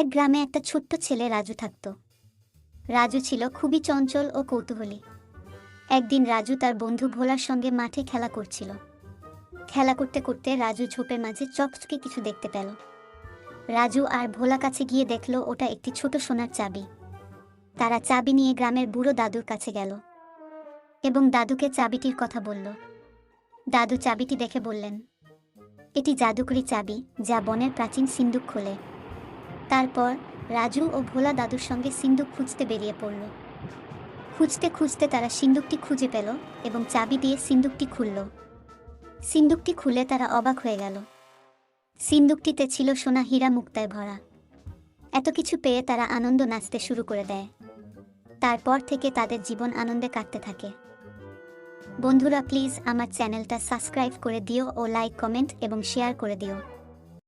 এক গ্রামে একটা ছোট্ট ছেলে রাজু থাকত। রাজু ছিল খুবই চঞ্চল ও কৌতূহলী। একদিন রাজু তার বন্ধু ভোলার সঙ্গে মাঠে খেলা করছিল। খেলা করতে করতে রাজু ঝোপের মাঝে চকচকে কিছু দেখতে পেল। রাজু আর ভোলা কাছে গিয়ে দেখল ওটা একটি ছোট সোনার চাবি। তারা চাবি নিয়ে গ্রামের বুড়ো দাদুর কাছে গেল এবং দাদুকে চাবিটির কথা বলল। দাদু চাবিটি দেখে বললেন, এটি জাদুকরি চাবি যা বনের প্রাচীন সিন্দুক খোলে। তারপর রাজু ও ভোলা দাদুর সঙ্গে সিন্দুক খুঁজতে বেরিয়ে পড়ল। খুঁজতে খুঁজতে তারা সিন্দুকটি খুঁজে পেল এবং চাবি দিয়ে সিন্দুকটি খুলল। সিন্দুকটি খুলে তারা অবাক হয়ে গেল। সিন্দুকটিতে ছিল সোনা হীরা মুক্তায় ভরা। এত কিছু পেয়ে তারা আনন্দ নাচতে শুরু করে দেয়। তারপর থেকে তাদের জীবন আনন্দে কাটতে থাকে। বন্ধুরা, প্লিজ আমার চ্যানেলটা সাবস্ক্রাইব করে দিও ও লাইক, কমেন্ট এবং শেয়ার করে দিও।